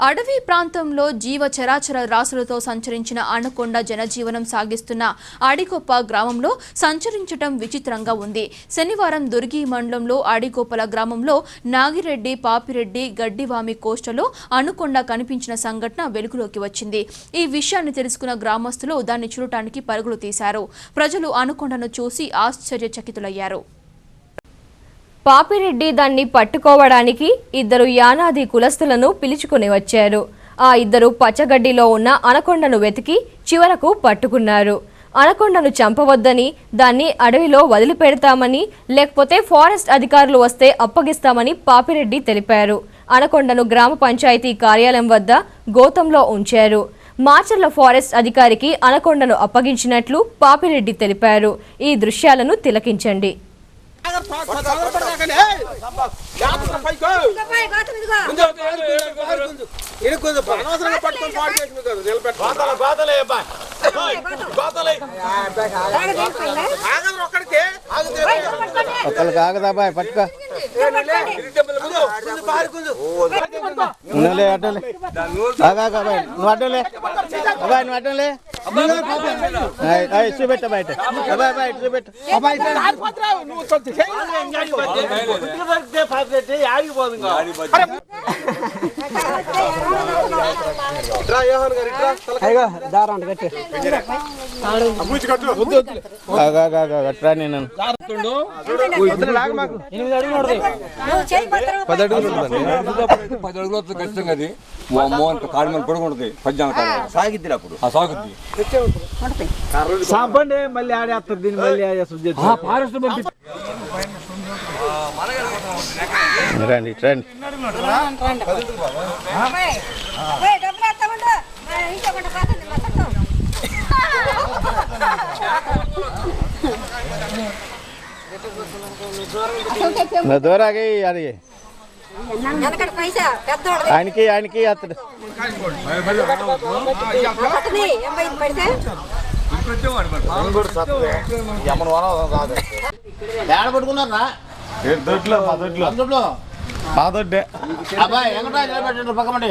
అడవి ప్రాంతంలో జీవ చరాచర రాసులతో సంచరించిన అనకొండ జనజీవనం సాగిస్తున్న అడిగొప్ప గ్రామంలో సంచరించటం విచిత్రంగా ఉంది. శనివారం దుర్గి మండలంలో అడిగొప్పల గ్రామంలో నాగిరెడ్డి పాపిరెడ్డి గడ్డివామి కోస్టలో అనుకొండ కనిపించిన సంఘటన వెలుగులోకి వచ్చింది. ఈ విషయాన్ని తెలుసుకున్న గ్రామస్తులు దాన్ని చూడటానికి పరుగులు తీశారు. ప్రజలు అనుకొండను చూసి ఆశ్చర్యచకితులయ్యారు. పాపిరెడ్డి దాన్ని పట్టుకోవడానికి ఇద్దరు యానాది కులస్తులను పిలుచుకుని వచ్చారు. ఆ ఇద్దరు పచ్చగడ్డిలో ఉన్న అనకొండను వెతికి చివరకు పట్టుకున్నారు. అనకొండను చంపవద్దని దాన్ని అడవిలో వదిలిపెడతామని లేకపోతే ఫారెస్ట్ అధికారులు వస్తే అప్పగిస్తామని పాపిరెడ్డి తెలిపారు. అనకొండను గ్రామ పంచాయతీ కార్యాలయం వద్ద గోతంలో ఉంచారు. మాచర్ల ఫారెస్ట్ అధికారికి అనకొండను అప్పగించినట్లు పాపిరెడ్డి తెలిపారు. ఈ దృశ్యాలను తిలకించండి. ఒక్కరికి ఆగదా బాయ్ పట్టుకో. నువ్వులే అడ్డలే. ఆగా బాయ్ నువ్వు అడ్డలే. అబ్బాయి నువ్వు అడ్డలే. చూపెట్ట బయట అబ్బాయి బాయ్ చూపెట్ట ఆగా అట్రా నేను. పది అడుగులు వస్తుంది ఖచ్చితంగా అది. అమ్మో అంత కాడి మీద పడుకుంటుంది. పద్యాన సాగిద్ది అప్పుడు. ఆ సాగుద్ది. సాంపండి మళ్ళీ ఆడేస్తారు దీన్ని మళ్ళీ శుద్ధి ఫారెస్ట్ పంపి రండి రండి. నా దూరాగి అది ఆయనకి ఆయనకి అతడు. ఏడ పట్టుకున్నారా దొడ్లో మా దొడ్లో. మా దొడ్డే. అబ్బాయి వెంకటరాజు నిలబెట్టండి పక్కమండి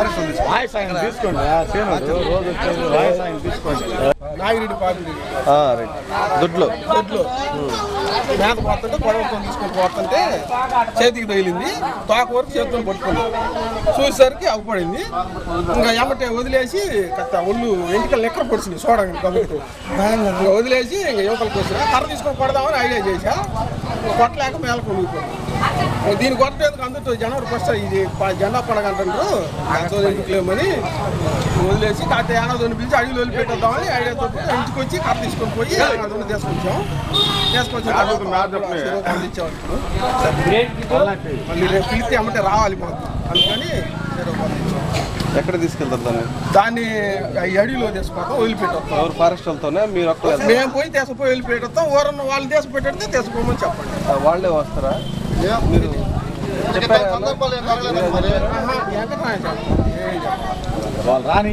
వసోదులు వసోదులు తీసుకోండి రోజు తీసుకోండి నాగిరెడ్డి దుడ్లు దొడ్లో మేత పోతుంటే గొడవతో తీసుకొని పోతుంటే చేతికి తగిలింది. తోక వరకు చేతితో పట్టుకుంది. చూసేసరికి అవ్వపడింది. ఇంకా ఎమ్మటే వదిలేసి కట్ట ఒళ్ళు వెంటికలు లెక్కర పొడిచింది చూడండి కాబట్టి ఇంకా వదిలేసి ఇంకా యువకులకు వచ్చిన కర్ర తీసుకొని పడదామని ఐడియా చేశా. కొట్టలేక మేలకు ఉండిపోయింది దీన్ని కొట్టేందుకు అందరితో జనవరి ఫస్ట్ ఇది జెండా పండగ అంటారు ఎందుకు లేమని వదిలేసి కాకపోతే ఏనాదోని పిలిచి అడవిలో వదిలి పెట్టేద్దామని ఐడియాతో ఇంటికి వచ్చి కర్ర తీసుకొని పోయి తీసుకొచ్చాం. తీసుకొచ్చి మళ్ళీ రేపు పిలిస్తే అమ్మంటే రావాలి మాకు. అందుకని. ఎక్కడ తీసుకెళ్తారు దాన్ని? దాన్ని అడవిలో తీసుకుపోతాం వదిలిపెట్టేస్తాం. ఎవరు ఫారెస్ట్ వెళ్తానే మీరు? మేము పోయి తీసుకుపోయి వదిలిపెట్టేస్తాం. ఎవరన్నా వాళ్ళు తీసుకుపెట్టేస్తే తీసుకోమని చెప్పండి. వాళ్ళే వస్తారా? మీరు చెప్పారా ఆహా, వెంకటరాయ చెప్పండి. ఏం వాళ్ళు రాని